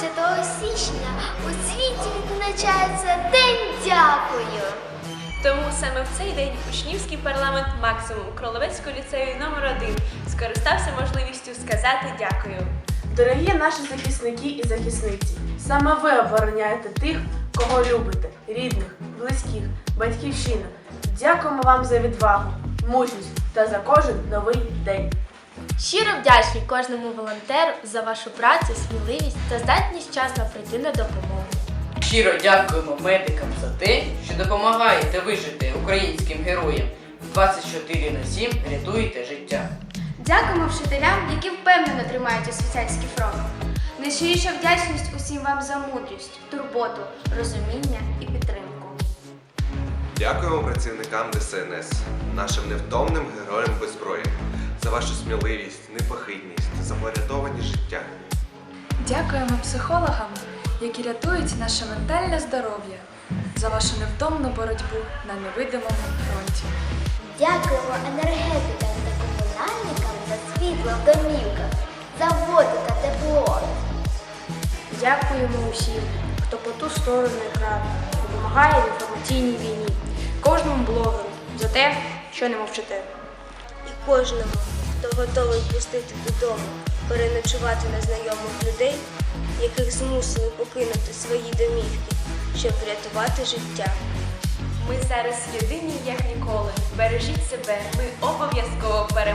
15 січня у світі відзначається День дякую. Тому саме в цей день учнівський парламент максимум Кроловецького ліцею номер 1 скористався можливістю сказати дякую. Дорогі наші захисники і захисниці, саме ви обороняєте тих, кого любите, рідних, близьких, батьківщину. Дякуємо вам за відвагу, мужність та за кожен новий день. Щиро вдячні кожному волонтеру за вашу працю, сміливість та здатність часно прийти на допомогу. Щиро дякуємо медикам за те, що допомагаєте вижити українським героям. 24 на 7 рятуєте життя. Дякуємо вчителям, які впевнено тримають освітянський фронт. Найщиріша вдячність усім вам за мудрість, турботу, розуміння і підтримку. Дякуємо працівникам ДСНС, нашим невтомним героям без зброї, за вашу сміливість, непохитність, за порятовані життя. Дякуємо психологам, які рятують наше ментальне здоров'я за вашу невтомну боротьбу на невидимому фронті. Дякуємо енергетикам та комунальникам за світло в домівках, за воду та тепло. Дякуємо усім, хто по ту сторону екрану допомагає в інформаційній війні, кожному блогеру за те, що не мовчите. Кожному, хто готовий пустити додому, переночувати незнайомих людей, яких змусили покинути свої домівки, щоб врятувати життя. Ми зараз єдині як ніколи. Бережіть себе, ми обов'язково переможемо.